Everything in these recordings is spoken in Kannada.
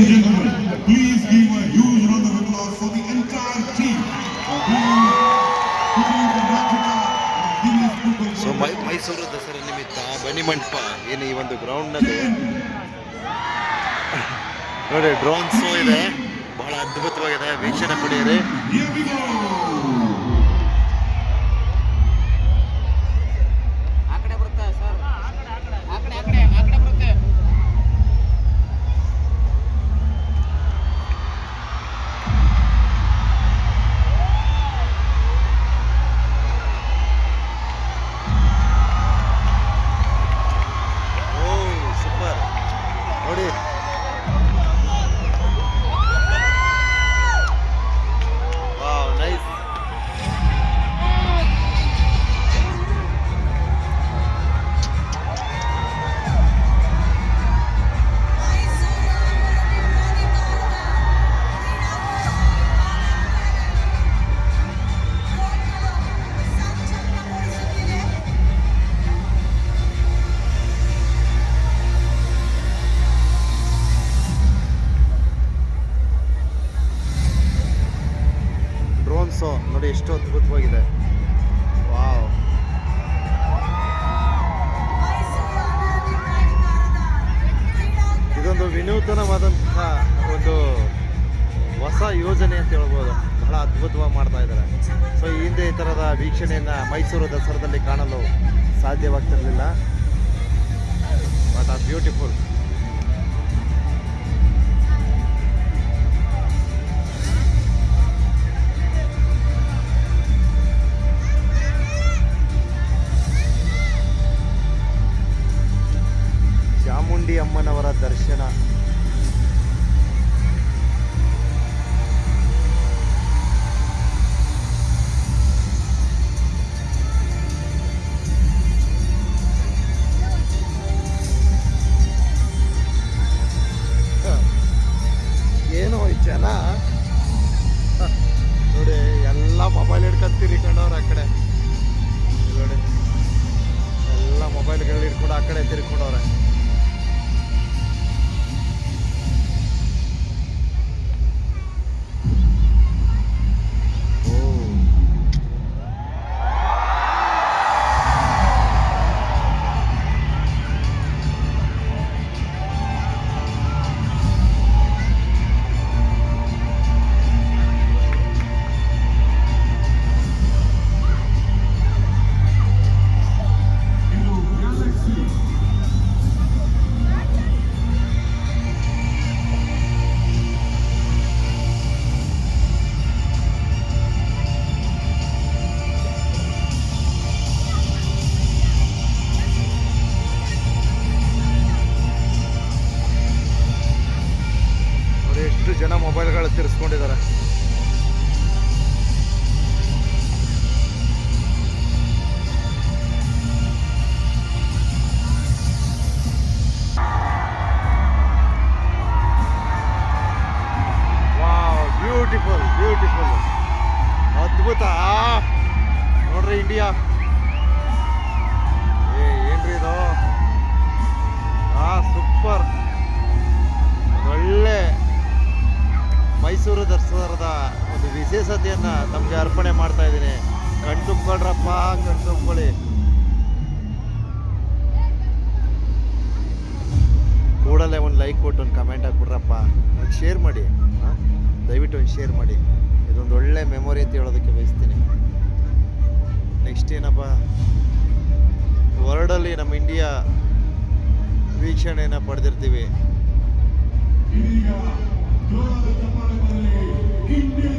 and gentlemen, please give a huge round of applause for the entire team so my Mysuru Dasara ನಿಮಿತ್ತ ಬನ್ನಿ ಮಂಟಪ ಏನು ಈ ಒಂದು ಗ್ರೌಂಡ್ನಲ್ಲಿ ನೋಡಿ ಡ್ರೋನ್ ಶೋ ಇದೆ ಬಹಳ ಅದ್ಭುತವಾಗಿದೆ ವೀಕ್ಷಣೆ ಪಡೆಯಿರಿ ಎಷ್ಟು ಅದ್ಭುತವಾಗಿದೆ. ವಾವ್. ಇದೊಂದು ವಿನೂತನವಾದಂತಹ ಒಂದು ಹೊಸ ಯೋಜನೆ ಅಂತ ಹೇಳ್ಬೋದು. ಬಹಳ ಅದ್ಭುತವಾಗಿ ಮಾಡ್ತಾ ಇದ್ದಾರೆ. ಸೊ ಈ ಹಿಂದೆ ಈ ಥರದ ವೀಕ್ಷಣೆಯನ್ನು ಮೈಸೂರು ದಸರಾದಲ್ಲಿ ಕಾಣಲು ಸಾಧ್ಯವಾಗ್ತಿರಲಿಲ್ಲ. ಬಟ್ ಆ ಬ್ಯೂಟಿಫುಲ್ ಅಮ್ಮನವರ ದರ್ಶನ. ಏನೋ ಈ ಜನ. ನೋಡಿ, ಎಲ್ಲ ಮೊಬೈಲ್ ಹಿಡ್ಕೊಂಡು ತಿರ್ಕೊಂಡವ್ರು ಆ ಕಡೆ. ನೋಡಿ, ಎಲ್ಲ ಮೊಬೈಲ್ಗಳು ಹಿಡ್ಕೊಂಡು ಆ ಕಡೆ ತಿರ್ಕೊಂಡವ್ರೆ ಕಣ್ ಅಂತ ಕೂಡಲೇ ಒಂದು ಲೈಕ್ ಕೊಟ್ಟು ಒಂದು ಕಮೆಂಟ್ ಹಾಕ್ಬಿಡ್ರಪ್ಪ ಒಂದು ಶೇರ್ ಮಾಡಿ? ದಯವಿಟ್ಟು ಒಂದು ಶೇರ್ ಮಾಡಿ. ಇದೊಂದು ಒಳ್ಳೆ ಮೆಮೊರಿ ಅಂತ ಹೇಳೋದಕ್ಕೆ ಬಯಸ್ತೀನಿ. ನೆಕ್ಸ್ಟ್ ಏನಪ್ಪ? ವರ್ಲ್ಡಲ್ಲಿ ನಮ್ಮ ಇಂಡಿಯಾ ವೀಕ್ಷಣೆಯನ್ನು ಪಡೆದಿರ್ತೀವಿ. ಇಂಡಿಯನ್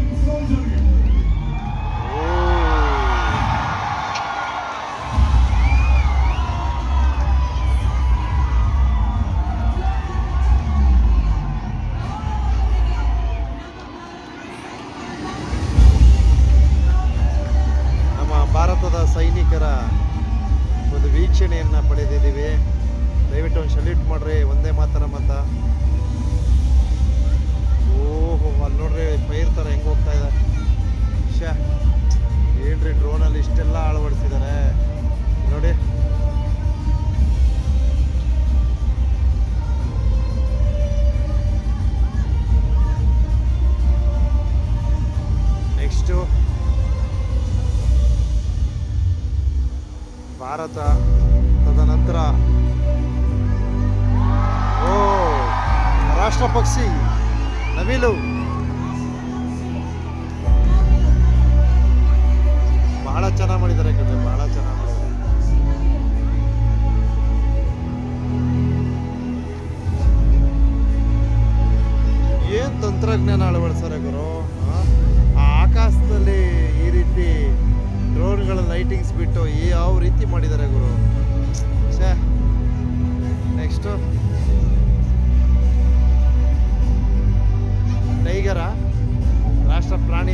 ഇഷ്ടമുള്ള ആളോട് ರಾಷ್ಟ್ರ ಪ್ರಾಣಿ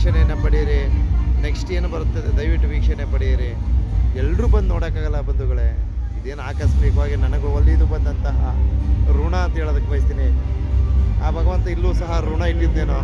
ವೀಕ್ಷಣೆಯನ್ನು ಪಡೆಯಿರಿ. ನೆಕ್ಸ್ಟ್ ಏನು ಬರುತ್ತದೆ ದಯವಿಟ್ಟು ವೀಕ್ಷಣೆ ಪಡೆಯಿರಿ. ಎಲ್ಲರೂ ಬಂದು ನೋಡೋಕ್ಕಾಗಲ್ಲ ಬಂಧುಗಳೇ. ಇದೇನು ಆಕಸ್ಮಿಕವಾಗಿ ನನಗೂ ಒಲಿದು ಬಂದಂತಹ ಋಣ ಅಂತ ಹೇಳೋದಕ್ಕೆ ಬಯಸ್ತೀನಿ. ಆ ಭಗವಂತ ಇಲ್ಲೂ ಸಹ ಋಣ ಇಟ್ಟಿದ್ದೇನೋ.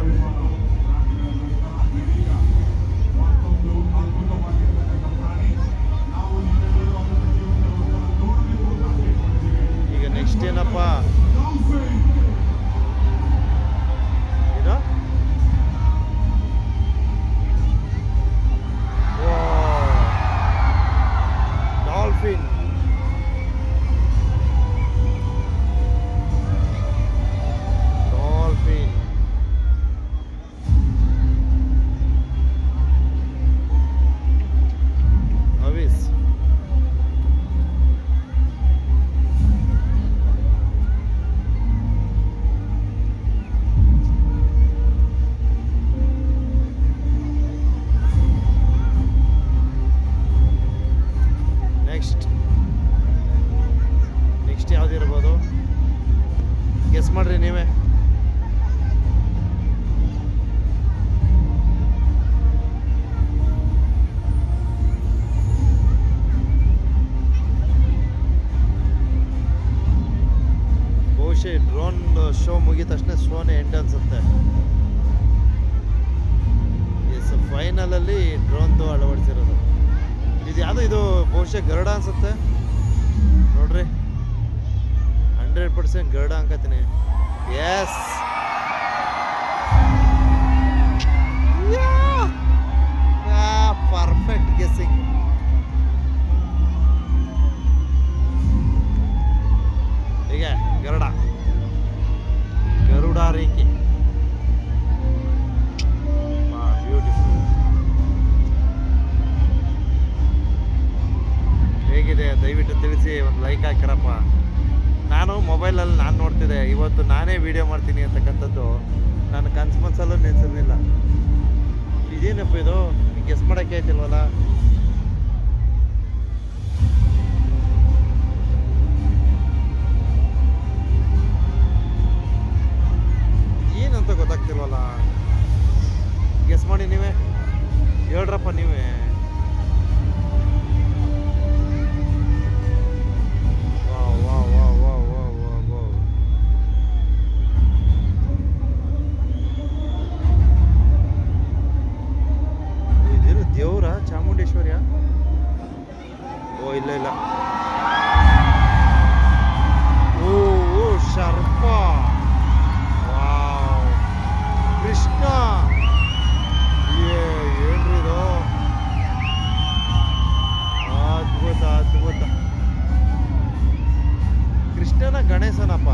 ಡ್ರೋನ್ ಶೋ ಮುಗಿದ ತಕ್ಷಣ ಶೋನೇ ಎಂಡ್ ಅನ್ಸುತ್ತೆ. ಎಸ್ ಫೈನಲಲ್ಲಿ ಡ್ರೋನ್ದು ಅಳವಡಿಸಿರೋದು. ಇದು ಯಾವುದು? ಇದು ಬಹುಶಃ ಗರುಡ ಅನ್ಸುತ್ತೆ. ನೋಡ್ರಿ. ಹಂಡ್ರೆಡ್ ಪರ್ಸೆಂಟ್ ಗರುಡ ಅನ್ಕತೀನಿ ಎಸ್ ಪರ್ಫೆಕ್ಟ್ ಗೆಸ್ಸಿಂಗ್ ಮಾಡ್ತೀನಿ ಅಂತಕ್ಕಂಥದ್ದು ನಾನು ಕನ್ಸು ಮನಸ್ಸಲ್ಲೂ ನೆನೆಸಿರ್ಲಿಲ್ಲ. ಇದೇನಪ್ಪ ಇದು? ಗೆಸ್ ಮಾಡೋಕ್ಕೆ ಆಯ್ತಿಲ್ವಲ್ಲ? ದೇವ್ರ? ಚಾಮುಂಡೇಶ್ವರಿಯ? ಓ, ಇಲ್ಲ ಇಲ್ಲ. ಓ ಶರ್ಪ. ವಾವ್. ಕೃಷ್ಣ. ಇದು? ಅದ್ಭುತ ಅದ್ಭುತ. ಕೃಷ್ಣನ ಗಣೇಶನಪ್ಪ.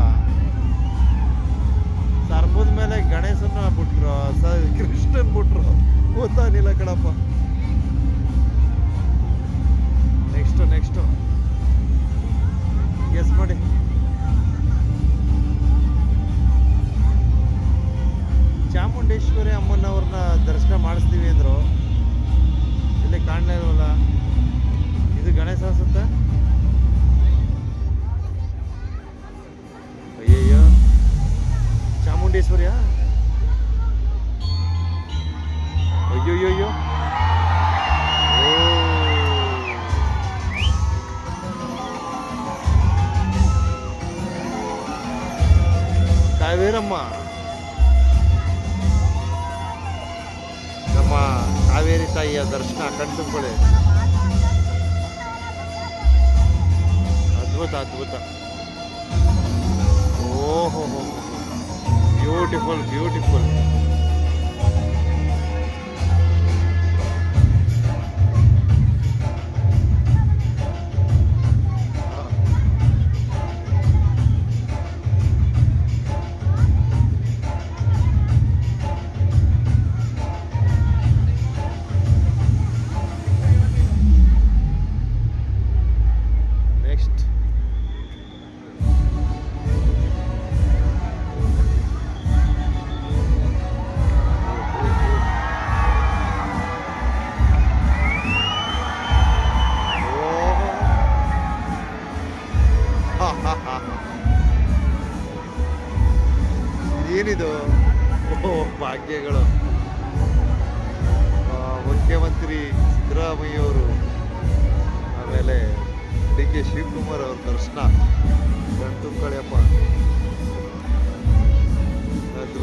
ಸರ್ಪದ ಮೇಲೆ ಗಣೇಶನ ಬಿಟ್ರು. ಸ, ಕೃಷ್ಣನ್ ಬಿಟ್ರು. ಗೊತ್ತಾಗಿಲ್ಲ ಕಣಪ್ಪ. ಕಾವೇರಮ್ಮ ನಮ್ಮ ಕಾವೇರಿ ತಾಯಿಯ ದರ್ಶನ ಕಣ್ತುಂಬಳೆ ಅದ್ಭುತ ಅದ್ಭುತ. ಓಹೋ ಬ್ಯೂಟಿಫುಲ್ ಬ್ಯೂಟಿಫುಲ್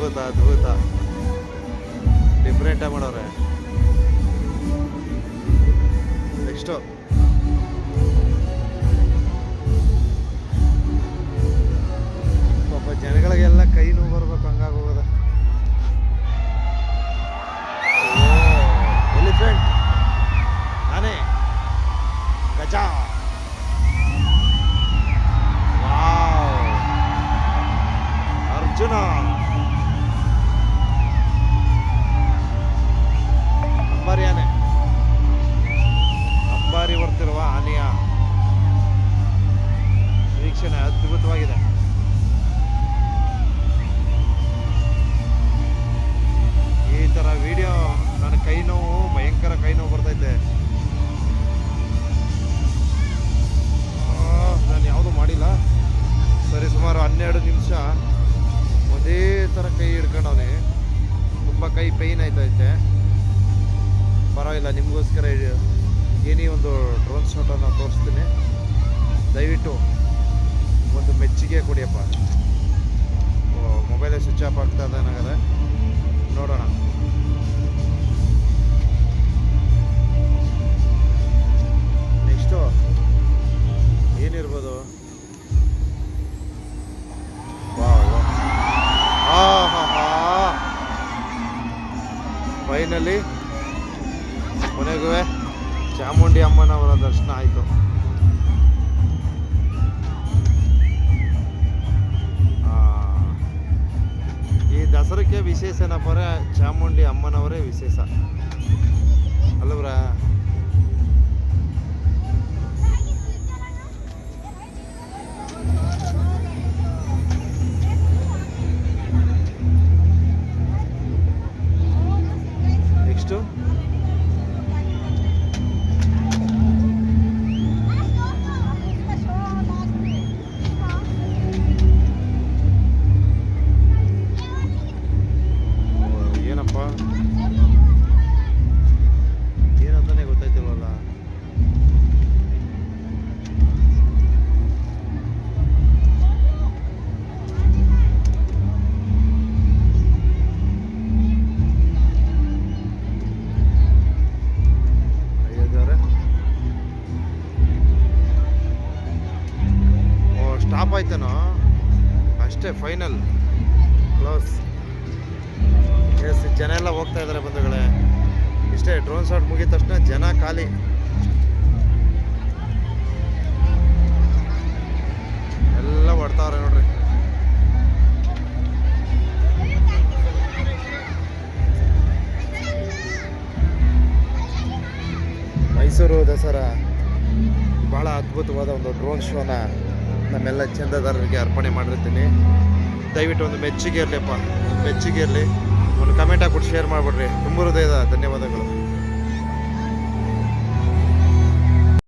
ಅದ್ಭುತ ಅದ್ಭುತ. ಡಿಫ್ರೆಂಟಾಗಿ ಮಾಡವ್ರೆ ನೆಕ್ಸ್ಟು ಪಾಪ ಜನಗಳಿಗೆಲ್ಲ ಕೈ ನೋವು ಬರ್ಬೇಕು ಹಂಗಾಗೋಗದ ಎಲಿಫೆಂಟ್. ಆನೆ ಗಜ. ಅರ್ಜುನ. ನಿಮಿಷ. ಒಂದೇ ಥರ ಕೈ ಹಿಡ್ಕೊಂಡವನೆ. ತುಂಬ ಕೈ ಪೈನ್ ಆಯ್ತೈತೆ ಪರವಾಗಿಲ್ಲ, ನಿಮಗೋಸ್ಕರ ಏನೇ ಒಂದು ಡ್ರೋನ್ ಶಾಟನ್ನು ತೋರಿಸ್ತೀನಿ. ದಯವಿಟ್ಟು ಒಂದು ಮೆಚ್ಚುಗೆ ಕೊಡಿಯಪ್ಪ. ಮೊಬೈಲೇ ಸ್ವಿಚ್ ಆಫ್ ಆಗ್ತಾ ಇದೆ ನನಗದೆ ನೋಡೋಣ. ನೆಕ್ಸ್ಟು ಏನಿರ್ಬೋದು? ಫೈನಲಿ ಕೊನೆಗೂ ಚಾಮುಂಡಿ ಅಮ್ಮನವರ ದರ್ಶನ ಆಯಿತು. ಈ ದಸರಕ್ಕೆ ವಿಶೇಷ ಏನಪ್ಪ ಚಾಮುಂಡಿ ಅಮ್ಮನವರೇ ವಿಶೇಷ. ಅಲ್ಲವ್ರ ಫೈನಲ್. ಕ್ಲೋಸ್. ಎಸ್ ಜನ ಎಲ್ಲ ಹೋಗ್ತಾ ಇದ್ದಾರೆ ಬಂಧುಗಳೇ. ಇಷ್ಟೇ ಡ್ರೋನ್ ಶಾಟ್ ಮುಗಿದ ತಕ್ಷಣ ಜನ ಖಾಲಿ. ಎಲ್ಲ ಹೊಡ್ತಾವ್ರೆ ನೋಡ್ರಿ. ಮೈಸೂರು ದಸರಾ. ಬಹಳ ಅದ್ಭುತವಾದ ಒಂದು ಡ್ರೋನ್ ಶೋನ ನಮ್ಮೆಲ್ಲ ಚಂದದಾರರಿಗೆ ಅರ್ಪಣೆ ಮಾಡಿರ್ತೀನಿ. ದಯವಿಟ್ಟು ಒಂದು ಮೆಚ್ಚುಗೆ ಇರಲಿಪ್ಪ ಮೆಚ್ಚುಗೆ ಇರಲಿ ಒಂದು ಕಮೆಂಟ್ ಹಾಕ್ಬಿಟ್ಟು ಶೇರ್ ಮಾಡಿಬಿಡ್ರಿ. ತುಂಬ ಹೃದಯದ ಧನ್ಯವಾದಗಳು.